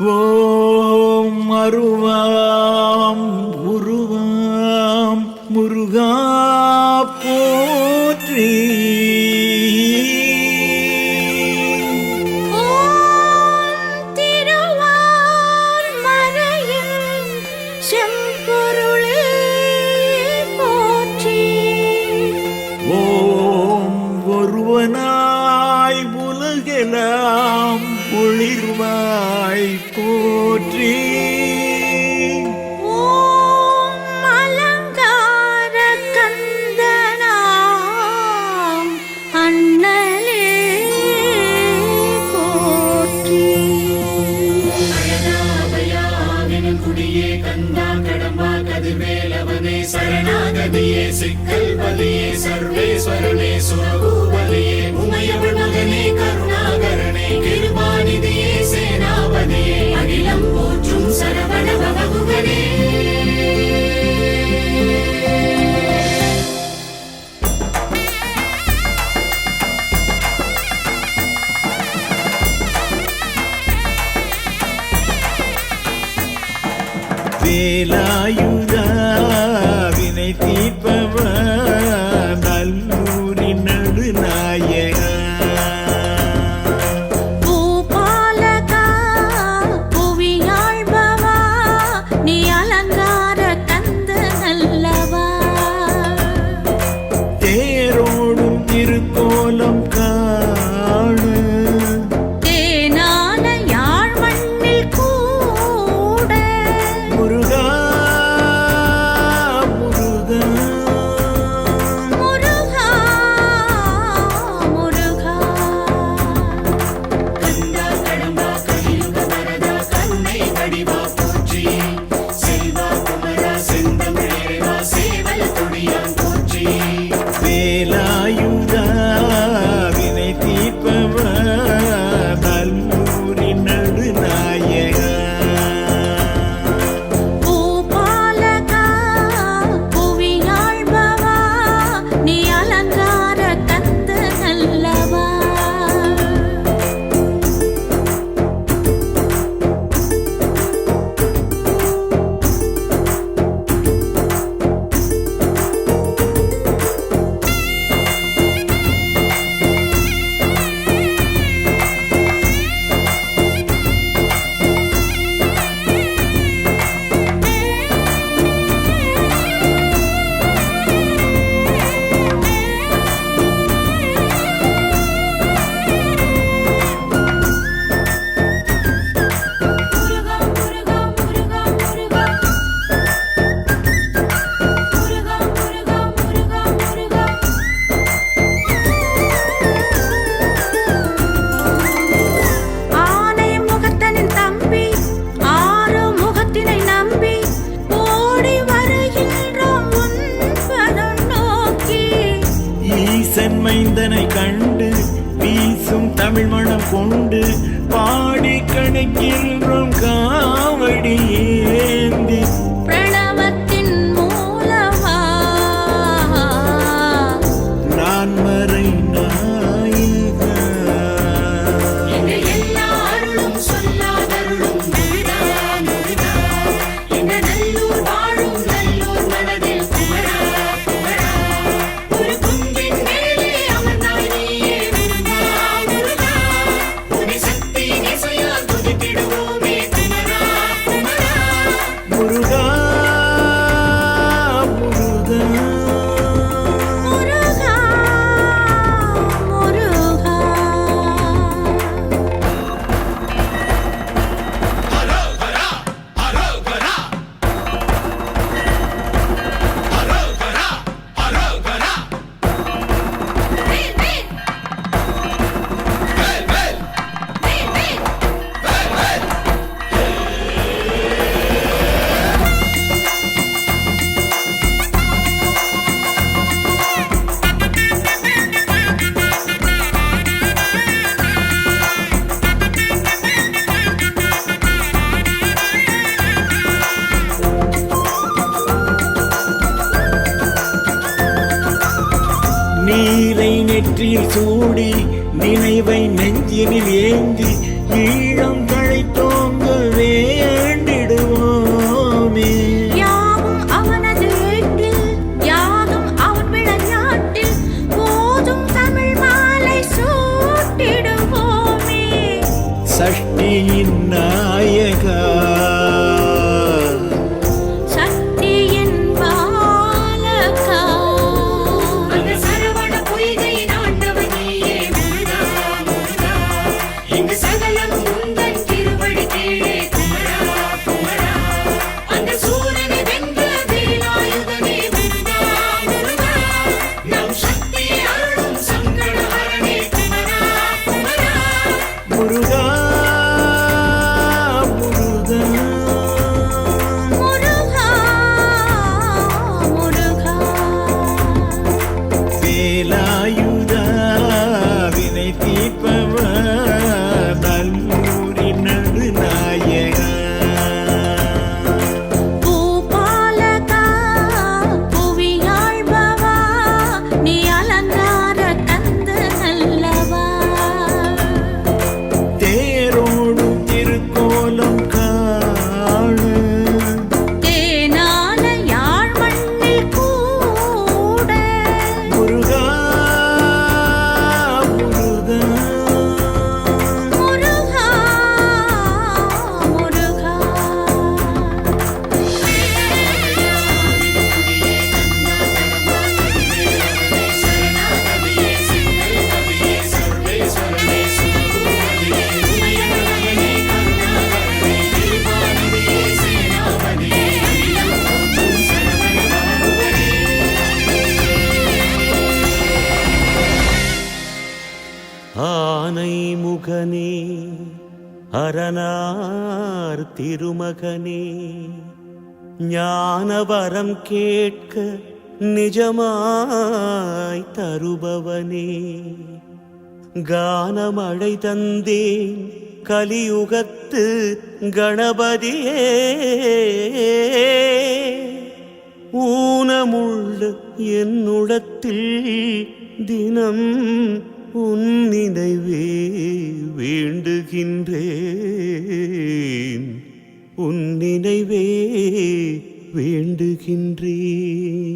ஓம் அருவாம் உருவாம் முருகா ஒளியாய் உலகெல்லாம் ஒளிர்வாய் போற்றி. சரணாகதியே சிக்கல் பதியே சர்வேஸ்வரனே சுரபூ নীতি சூடி நினைவை நெஞ்சினில் ஏந்தி ஈழம் அரணார் திருமகனே. ஞானவரம் கேட்க நிஜமாய் தருபவனே. கானமழை தந்தேன் கலியுகத்து கணபதியே. ஊனமுள்ள என்னுடத்தில் தினம் உன் நினைவே வேண்டுகின்றேன். உன் நினைவே வேண்டுகின்றேன்.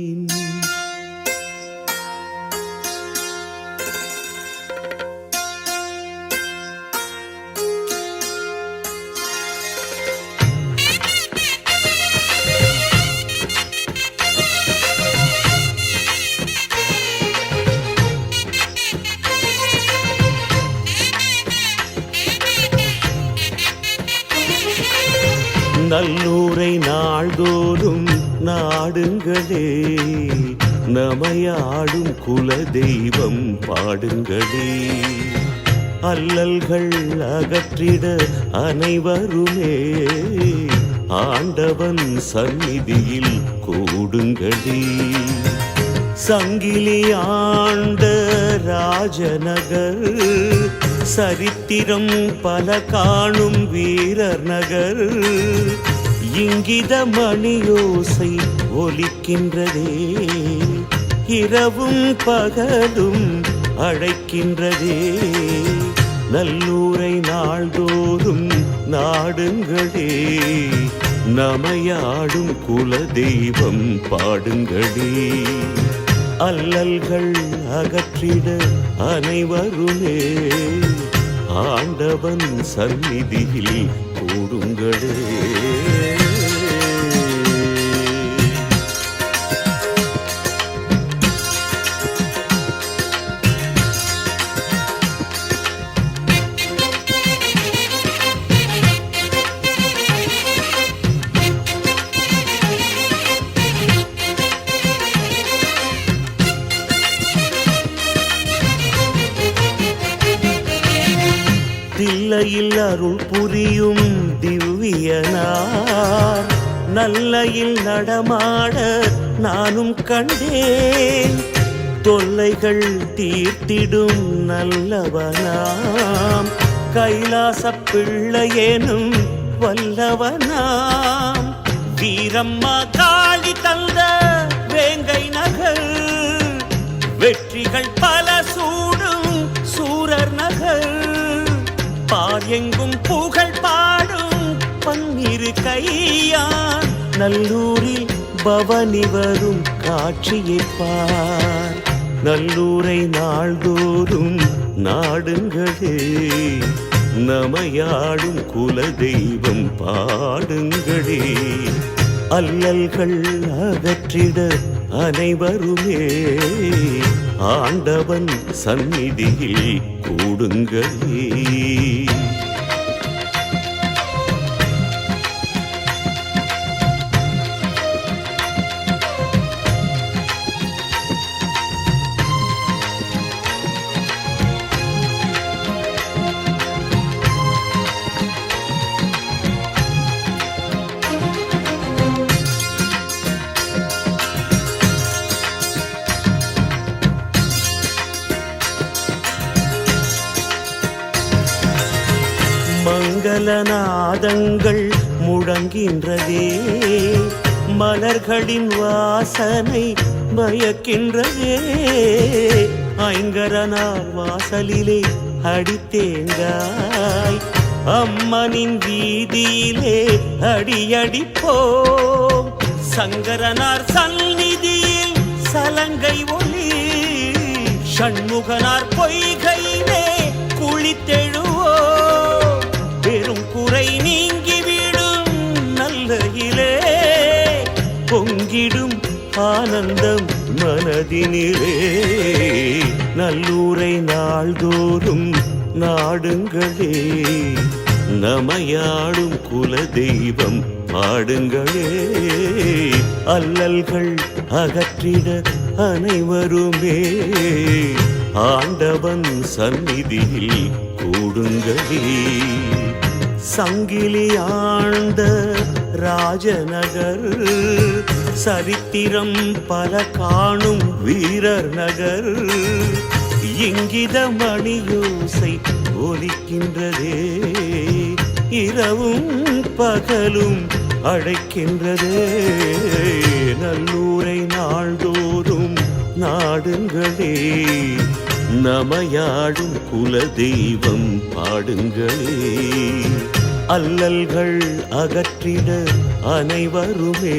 பாடுங்களே. நமையாடும் குல தெய்வம் பாடுங்களே. அல்லல்கள் அகற்றிட அனைவருமே. ஆண்டவன் சந்நிதியில் கூடுங்களே. சங்கிலி ஆண்ட ராஜநகர் சரித்திரம் பல காணும் வீரர் நகர். இங்கித மணியோசை ஒலிக்கின்றதே இரவும் பகலும் அழைக்கின்றதே. நல்லூரை நாள்தோறும் நாடுங்களே நமையாடும் குல தெய்வம் பாடுங்களே. அல்லல்கள் அகற்றிட அனைவருமே ஆண்டவன் சந்நிதியில் கூடுங்களே. தில்லையில் அருள் புரியும் திவ்யனார். நல்லையில் நடமாட நானும் கண்டேன். தொல்லைகள் தீர்த்திடும் நல்லவனாம். கைலாச பிள்ளையேனும் வல்லவனாம். வீரம்மா காளி தந்த வேங்கை நகர். வெற்றிகள் பல சூழ் பார் எங்கும் புகழ் பாடும் பன்னிரு கையான் நல்லூரில் பவனி வரும் காட்சியை பார் நல்லூரை நாள்தோறும் நாடுங்களே நமையாடும் குல தெய்வம் பாடுங்களே. அல்லல்கள் அகற்றிட அனைவருமே ஆண்டவன் சந்நிதியில் கூடுங்களே. மங்களநாதங்கள் முழங்கின்றதே. மலர்களின் வாசனை மயக்கின்றதே ஐங்கரனார் வாசலிலே அடித்தேங்காய். அம்மனின் வீதியிலே அடியடிப்போம். சங்கரனார் சந்நிதியில் சலங்கை ஒளி. ஷண்முகனார் பொய்கையிலே குளித்தெழுவோம் பொங்கிடும் ஆனந்தம் மனதினிலே. நல்லூரை நாள்தோறும் நாடுங்களே. நமையாடும் குல தெய்வம் பாடுங்களே. அல்லல்கள் அகற்றிட அனைவருமே. ஆண்டவன் சந்நிதியில் கூடுங்களே. சங்கிலி ஆழ்ந்த ராஜநகர் சரித்திரம் பல காணும் வீரர் நகர். இங்கித மணியோசை ஒலிக்கின்றதே. இரவும் பகலும் அழைக்கின்றதே. நல்லூரை நாள்தோறும் நாடுங்களே. நமையாடும் குல தெய்வம் பாடுங்களே. அல்லல்கள் அகற்றிட அனைவருமே.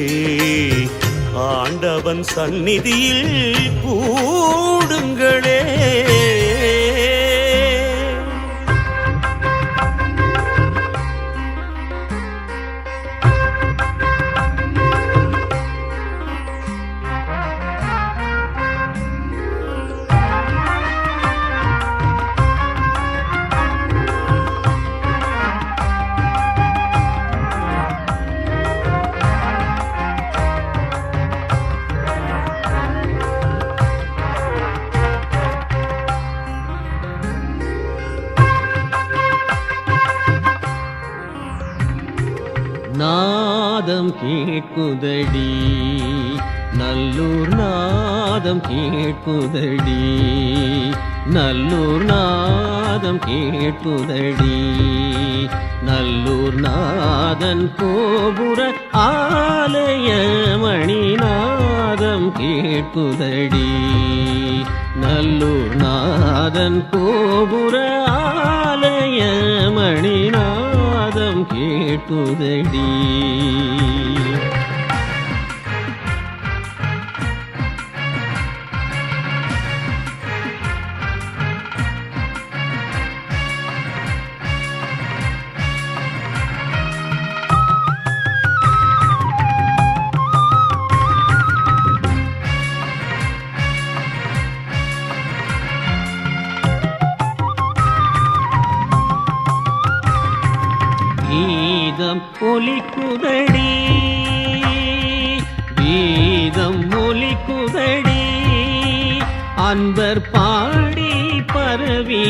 ஆண்டவன் சந்நிதியில் கூடும் கேட்குதடி. நல்லூர் நாதம் கேட்குதடி. நல்லூர் நாதம் கேட்குதடி. நல்லூர் நாதன் கோபுர ஆலய மணிநாதம் கேட்குதடி. நல்லூர் நாதன் கோபுர ஆலய மணிநாதம் கேட்குதடி கேட்டுதடி. ஒலிக்குதடி கீதம் ஒலிக்குதடி அன்பர் பாடி பரவி